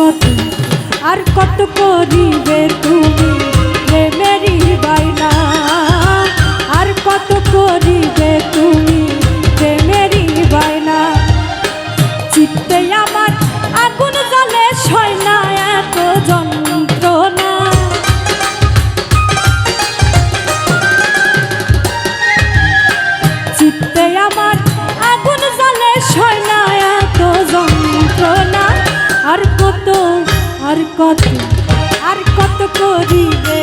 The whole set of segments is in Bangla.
কত আর কত করিবে তুমি? কত আর কত করিবে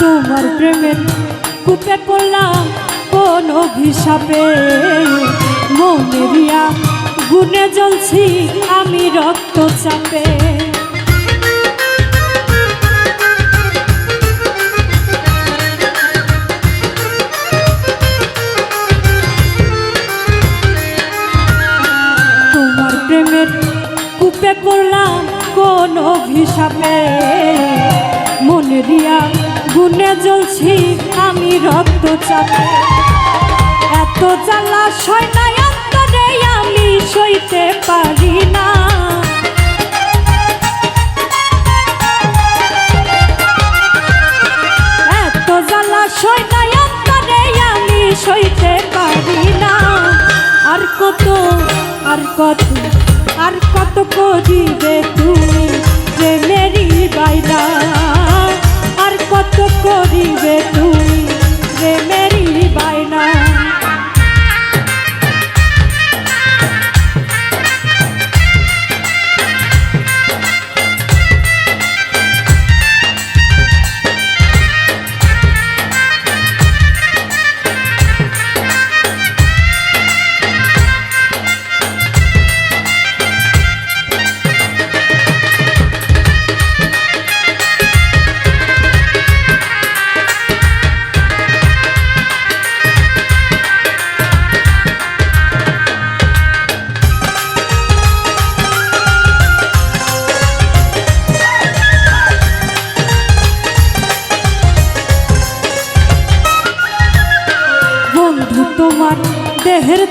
তোমার প্রেমের কূপে পড়লাম কোন হিসাবে অভিশাপে। মনেরিয়া গুনে জ্বলছি আমি রক্ত চাপে গুনে জ্বলছি আমি রক্ত চাপে। এত জ্বালা সয় নাই অন্তরে আমি সইতে পারি না।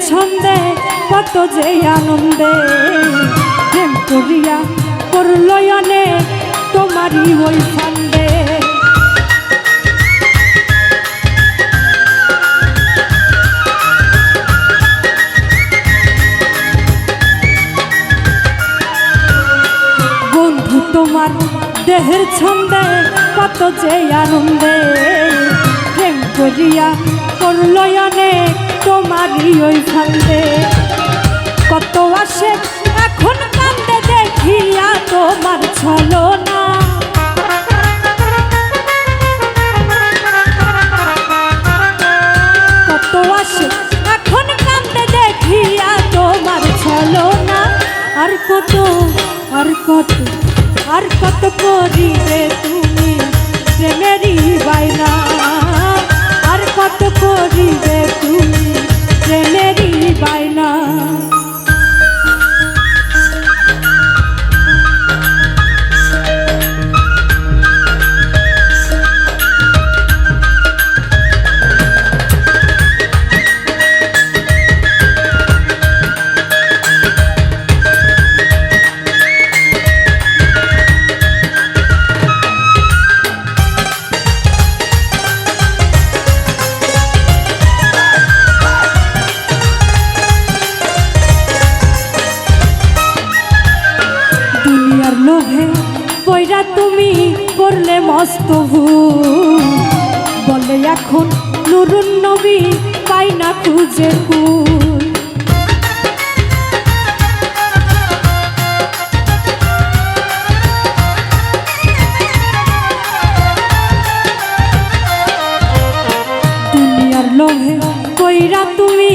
ছন্দে, কত যে আনন্দে। প্রেম করিয়া করলয়নে তোমারই ওই ফান্দে বন্ধু তোমার দেহের ছন্দে, কত যে আনন্দে। প্রেম করিয়া করলয়নে তোমারই ওই ফান্দে কত আসে, এখন কান্দে দেখিয়া তোমার ছলো না কত আসে, এখন কান্দে দেখিয়া তোমার ছলো না আর কত আর কত আর কত করিবে তুমি প্রেমেরই বাইনা। আর কত করিবে তুমি প্রেমেরই করলে মস্ত বলে এখন নুরুন নবী, পাই না খুঁজে কুল দুনিয়ার লোভে কইরা তুমি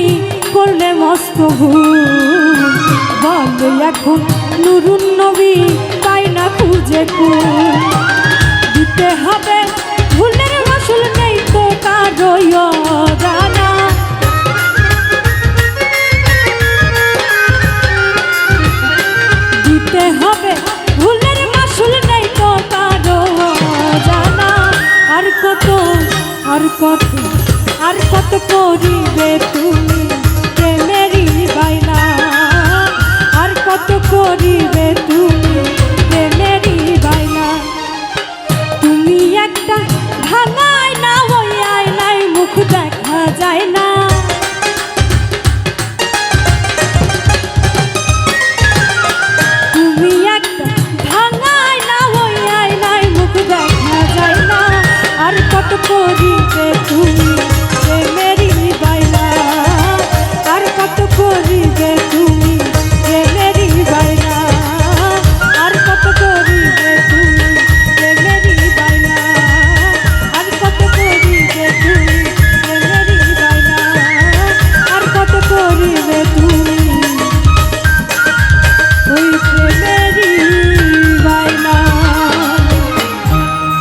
করলে মস্ত বলে এখন নুরুন নবী, পাই না খুঁজে কুল দিতে হবে। ভুলের মাসুল নেই তো কারোই জানা দিতে হবে। ভুলের মাসুল নেই তো কারও জানা আর কত আর কত আর কত করিবে তুমি প্রেমেরই বাইনা আর কত করিবে তুমি যায় না। তুমি একটা ভাঙায় না ওই আয়নায় মুখ দেখা যায় না। আর কত করিবে তুমি